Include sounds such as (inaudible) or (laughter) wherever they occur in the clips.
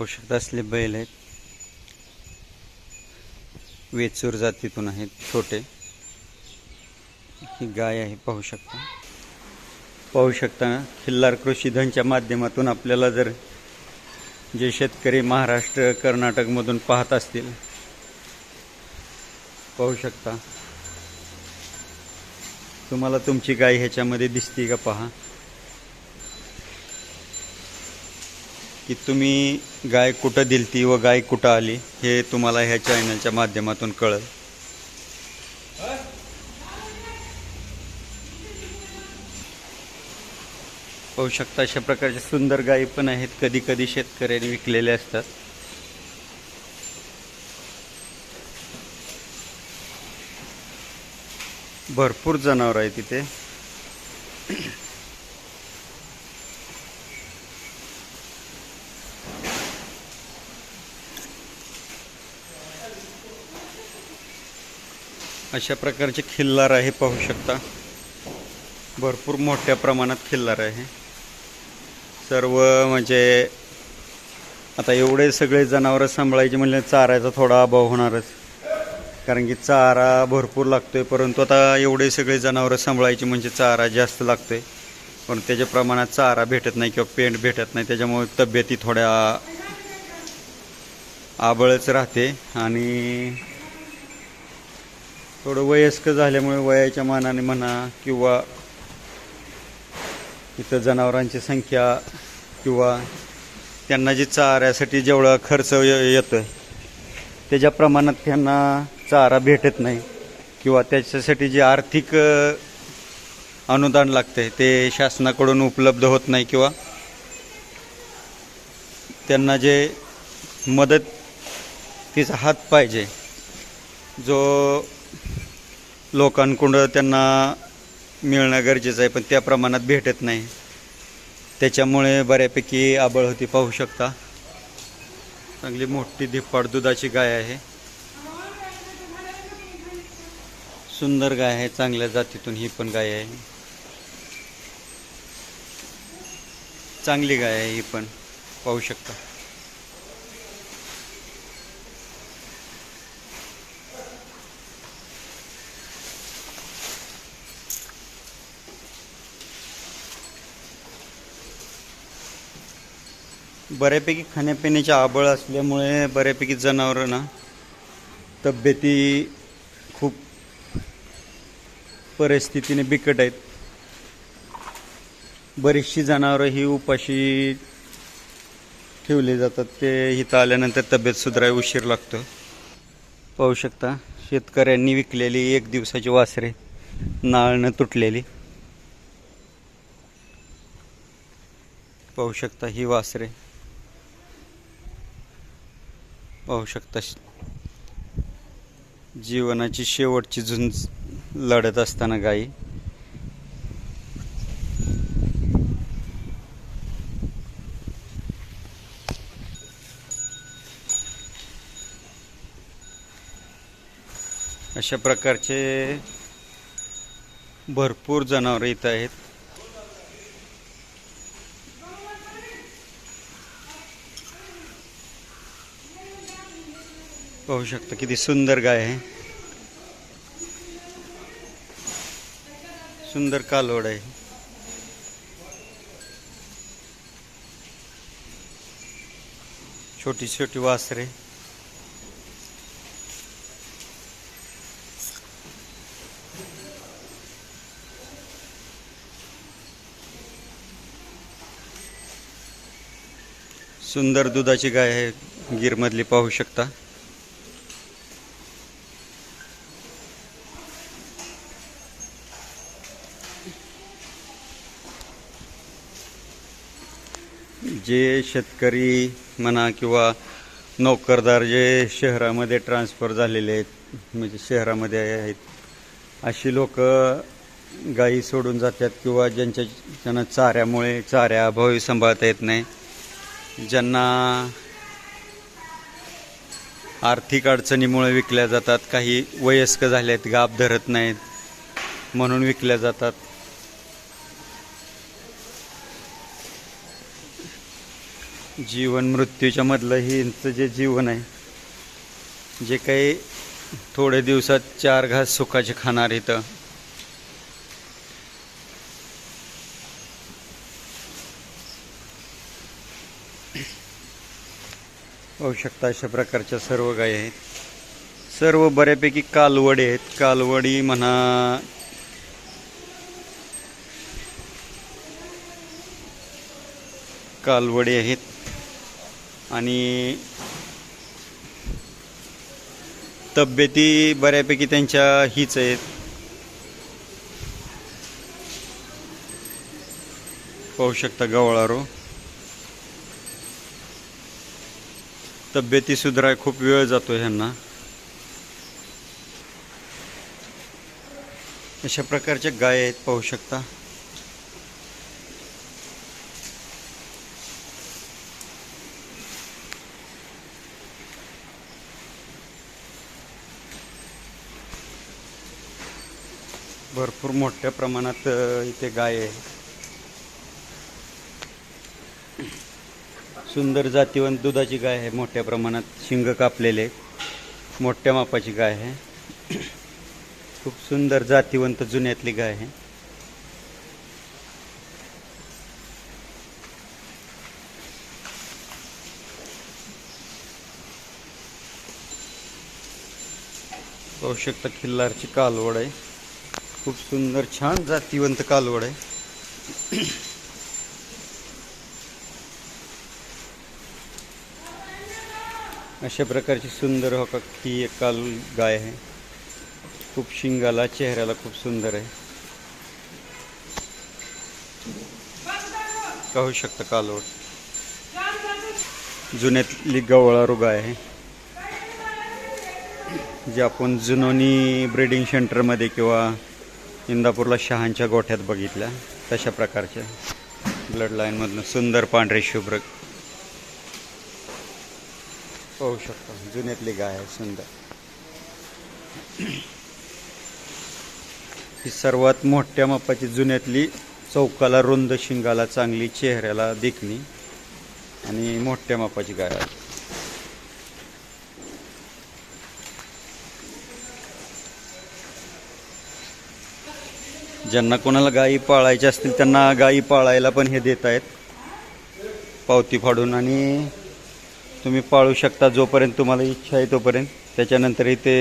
पाहू शकता असले बैल आहेत. वेचूर जातीतून आहेत छोटे. ही गाय आहे पाहू शकता. पाहू शकता खिल्लार कृषी धनच्या माध्यमातून आपल्याला जर जे शेतकरी महाराष्ट्र कर्नाटकमधून पाहत असतील पाहू शकता. तुम्हाला तुमची गाय ह्याच्यामध्ये दिसते का? पहा. की तुम्ही गाय कुठं दिलती व गाय कुठं आली हे तुम्हाला ह्या चॅनलच्या माध्यमातून कळेल. पाहू शकता अशा प्रकारच्या सुंदर गायी पण आहेत. कधी कधी शेतकऱ्यांनी विकलेले असतात. भरपूर जनावर आहे तिथे अशा प्रकारचे खिल्लार आहे पाहू शकता. भरपूर मोठ्या प्रमाणात खिल्लार आहे. सर्व म्हणजे आता एवढे सगळे जनावरं सांभाळायचे म्हणजे चाऱ्याचा थोडा अभाव होणारच. कारण की चारा भरपूर लागतोय परंतु आता एवढे सगळे जनावरं सांभाळायचे म्हणजे चारा जास्त लागतोय. पण त्याच्या प्रमाणात चारा भेटत नाही किंवा पेंट भेटत नाही त्याच्यामुळे तब्येती थोड्या आबळच राहते. आणि थोडं वयस्क झाल्यामुळे वयाच्या मानाने म्हणा किंवा इथं जनावरांची संख्या किंवा त्यांना जी चाऱ्यासाठी जेवढा खर्च य- येतोय त्याच्या प्रमाणात त्यांना चारा भेटत नाही किंवा त्याच्यासाठी जे आर्थिक अनुदान अनुदान आहे ते शासनाकडून उपलब्ध होत नाही किंवा त्यांना जे मदत तिचा हात पाहिजे जो लोकांकडं त्यांना मिळणं गरजेचं आहे पण त्या प्रमाणात भेटत नाही. त्याच्यामुळे बऱ्यापैकी आबळ होती पाहू शकता. चांगली मोठी धिप्पाड दुधाची गाय आहे. सुंदर गाय आहे चांगल्या जातीतून ही पण गाय आहे. चांगली गाय आहे ही पण पाहू शकता. बऱ्यापैकी खाण्यापिण्याची आबळ असल्यामुळे बऱ्यापैकी जनावरं ना तब्येती खूप परिस्थितीने बिकट आहेत. बरीचशी जनावरं ही उपाशी ठेवली जातात. ते इथं आल्यानंतर तब्येत सुधराय उशीर लागतो. पाहू शकता शेतकऱ्यांनी विकलेली एक दिवसाची वासरे नाळनं तुटलेली. पाहू शकता ही वासरे. पाहू शकता. जीवनाची शेवटची झुंज लढत असताना गायी अशा प्रकारचे भरपूर जनावरं इथं आहेत. पाहू शकता किती सुंदर गाय आहे. सुंदर कालवड आहे. छोटी छोटी वासरे. सुंदर दुधाची गाय आहे गिरमधली पाहू शकता. जे शेतकरी म्हणा किंवा नोकरदार जे शहरामध्ये ट्रान्सफर झालेले आहेत म्हणजे शहरामध्ये आहेत अशी लोक गायी सोडून जातात किंवा ज्यांच्या ज्यांना चाऱ्यामुळे चाऱ्याअभावी सांभाळता येत नाही ज्यांना आर्थिक अडचणीमुळे विकल्या जातात काही वयस्क झाले आहेत गाप धरत नाहीत म्हणून विकल्या जातात. जीवन मृत्यूच्या मधलं हे यांचं जे जीवन आहे जे काही थोड्या दिवसात चार घास सुखाचे खाणार इथं. पाहू शकता अशा प्रकारच्या सर्व गायी आहेत. सर्व बऱ्यापैकी कालवडी आहेत. कालवडी म्हणा कालवडी आहेत. आणि तब्येती बऱ्यापैकी त्यांच्या हीच आहेत. पाहू शकता गवळारो. तब्येती सुधाराय खूप वेळ जातो ह्यांना. अशा प्रकारच्या गाय आहेत पाहू शकता. भरपूर मोठ्या प्रमाणात इथे गाय आहे. सुंदर जातीवंत दुधाची गाय आहे मोठ्या प्रमाणात शिंग कापलेले मोठ्या मापाची गाय आहे. खूप सुंदर जातीवंत जुन्यातली गाय आहे. पाहू शकता खिल्लारची कालवड आहे. खूप सुंदर छान जातीवंत कालवड आहे. अशा प्रकारची सुंदर हो का ही एक काल गाय आहे. खूप शिंगाला चेहऱ्याला खूप सुंदर आहे. पाहू शकता कालवड. जुन्यातली गवळारू गाय आहे. जे आपण जुनोनी ब्रीडिंग सेंटरमध्ये किंवा इंदापूरला शहांच्या गोठ्यात बघितल्या. तशा प्रकारच्या ब्लड लाईनमधनं सुंदर पांढरे शुभ्र. पाहू शकतो. जुन्यातली गाय आहे सुंदर. (clears throat) ही सर्वात मोठ्या मापाची जुन्यातली चौकाला रुंद शिंगाला चांगली चेहऱ्याला देखणी आणि मोठ्या मापाची गाय आहे. ज्यांना कोणाला गायी पाळायच्या असतील त्यांना गायी पाळायला पण हे देत आहेत. पावती फाडून आणि तुम्ही पाळू शकता जोपर्यंत तुम्हाला इच्छा आहे तोपर्यंत. त्याच्यानंतरही ते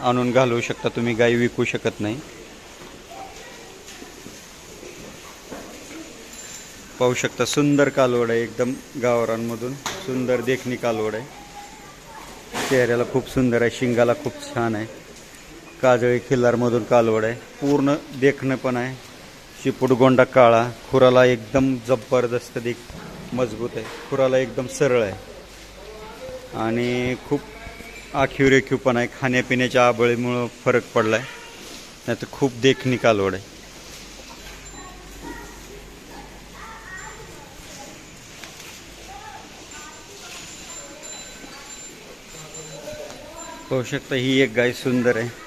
आणून घालवू शकता तुम्ही गायी विकू शकत नाही. पाहू शकता सुंदर कालवड आहे एकदम गावरांमधून सुंदर देखणी कालवड आहे. चेहऱ्याला खूप सुंदर आहे शिंगाला खूप छान आहे. काजळी खिल्लारमधून कालवड आहे. पूर्ण देखणं पण आहे शिपूटगोंडा काळा. खुराला एकदम जबरदस्त देख मजबूत आहे. खुराला एकदम सरळ आहे. आणि खूप आखीव रेखीव पण आहे. खाण्यापिण्याच्या आबळीमुळं फरक पडला आहे नाही तर खूप देखणी कालवड आहे. पाहू शकता ही एक गाय सुंदर आहे.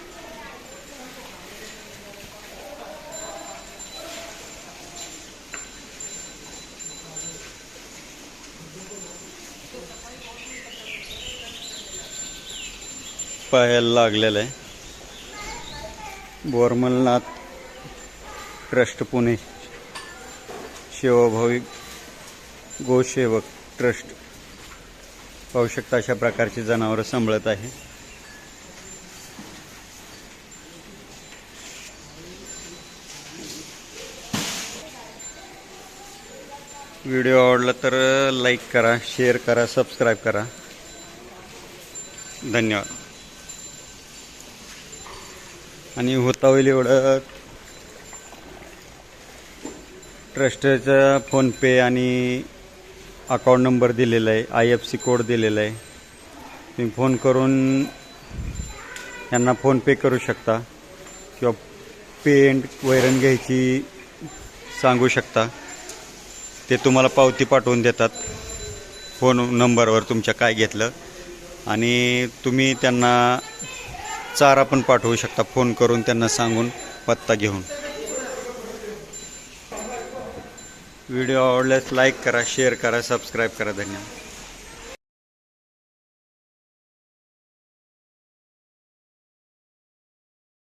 पाहायला लागलेलं आहे. बोरमलनाथ ट्रस्ट पुणे. शिवभावी गोसेवक ट्रस्ट. पाहू शकता अशा प्रकारची जनावरं सांभाळत आहे. व्हिडिओ आवडला तर लाईक करा शेअर करा सबस्क्राईब करा. धन्यवाद. आणि होता होईल एवढं. ट्रस्टचा फोनपे आणि अकाउंट नंबर दिलेला आहे आय एफ सी कोड दिलेला आहे. तुम्ही फोन करून यांना फोनपे करू शकता किंवा पेंट वैरण घ्यायची सांगू शकता. ते तुम्हाला पावती पाठवून देतात. फोन नंबरवर तुमच्या काय घेतलं. आणि तुम्ही त्यांना चारा पण पाठवू शकता. फोन करून त्यांना सांगून पत्ता घेऊन. व्हिडिओ आवडल्यास लाईक करा शेअर करा सबस्क्राईब करा. धन्यवाद.